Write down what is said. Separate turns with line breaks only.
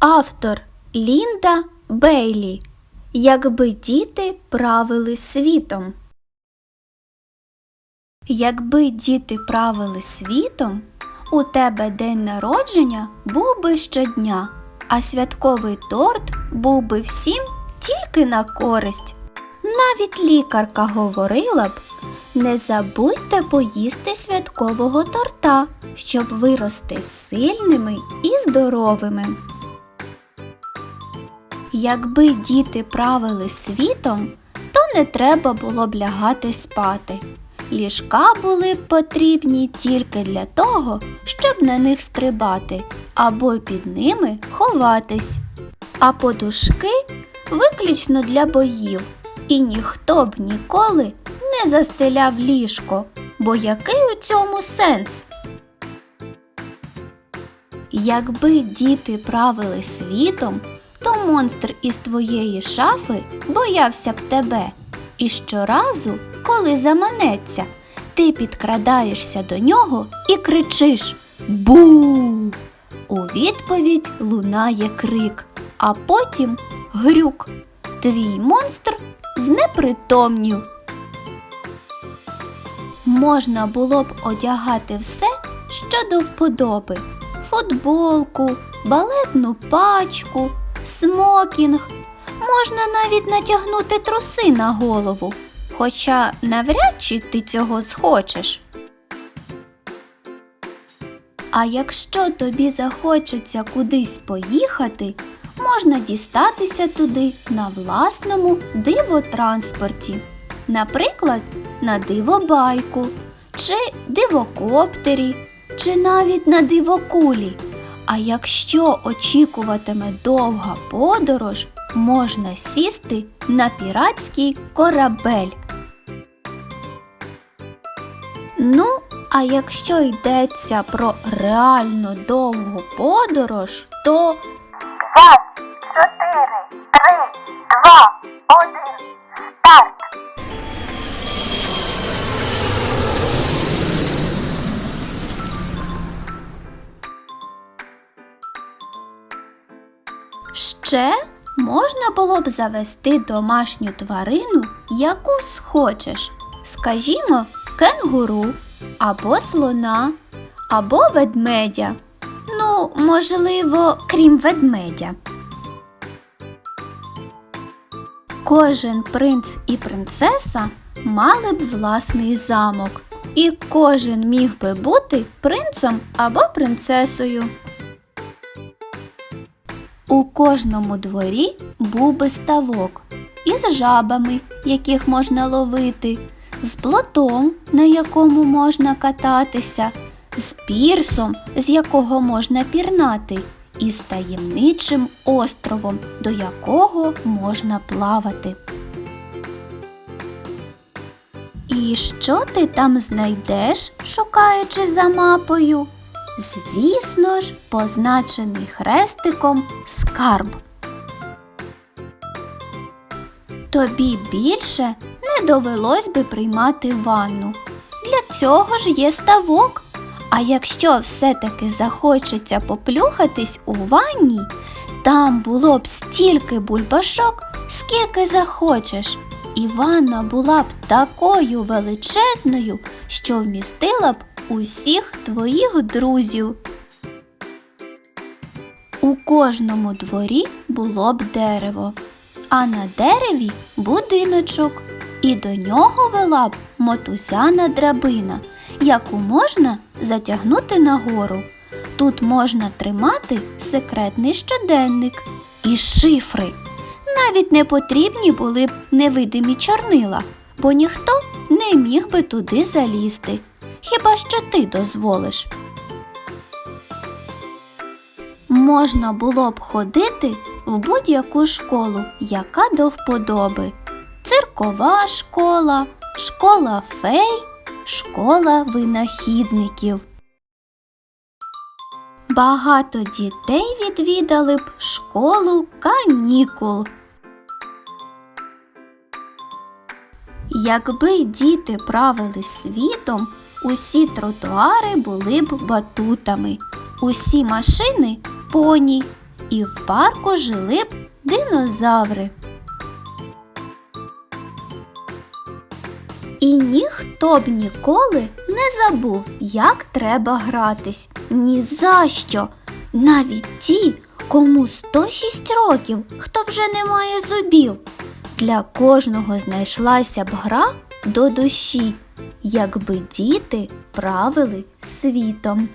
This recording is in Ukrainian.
Автор Лінда Бейлі. Якби діти правили світом. Якби діти правили світом, у тебе день народження був би щодня, а святковий торт був би всім тільки на користь. Навіть лікарка говорила б, не забудьте поїсти святкового торта, щоб вирости сильними і здоровими. Якби діти правили світом, то не треба було б лягати спати. Ліжка були б потрібні тільки для того, щоб на них стрибати або під ними ховатись. А подушки виключно для боїв, і ніхто б ніколи не застеляв ліжко, бо який у цьому сенс? Якби діти правили світом, то монстр із твоєї шафи боявся б тебе. І щоразу, коли заманеться, ти підкрадаєшся до нього і кричиш Бу. У відповідь лунає крик, а потім грюк. Твій монстр знепритомнів. Можна було б одягати все, що до вподоби: футболку, балетну пачку, смокінг. Можна навіть натягнути труси на голову, хоча навряд чи ти цього схочеш. А якщо тобі захочеться кудись поїхати, можна дістатися туди на власному дивотранспорті, наприклад, на дивобайку, чи дивокоптері, чи навіть на дивокулі. А якщо очікуватиме довга подорож, можна сісти на піратський корабель. Ну, а якщо йдеться про реально довгу подорож, то
2, 4, 3, 2, 1.
Ще можна було б завести домашню тварину, яку схочеш. Скажімо, кенгуру, або слона, або ведмедя. Ну, можливо, крім ведмедя. Кожен принц і принцеса мали б власний замок, і кожен міг би бути принцем або принцесою. У кожному дворі був би ставок із жабами, яких можна ловити, з плотом, на якому можна кататися, з пірсом, з якого можна пірнати, і з таємничим островом, до якого можна плавати. І що ти там знайдеш, шукаючи за мапою? Звісно ж, позначений хрестиком скарб. Тобі більше не довелось би приймати ванну. Для цього ж є ставок. А якщо все-таки захочеться поплюхатись у ванні, там було б стільки бульбашок, скільки захочеш, і ванна була б такою величезною, що вмістила б усіх твоїх друзів. У кожному дворі було б дерево, а на дереві будиночок, і до нього вела б мотузяна драбина, яку можна затягнути нагору. Тут можна тримати секретний щоденник і шифри. Навіть не потрібні були б невидимі чорнила, бо ніхто не міг би туди залізти. Хіба що ти дозволиш? Можна було б ходити в будь-яку школу, яка до вподоби. Циркова школа, школа фей, школа винахідників. Багато дітей відвідали б школу канікул. Якби діти правили світом, усі тротуари були б батутами, усі машини поні, і в парку жили б динозаври. І ніхто б ніколи не забув, як треба гратись. Ні за що. Навіть ті, кому 106 років, хто вже не має зубів. Для кожного знайшлася б гра до душі, якби діти правили світом.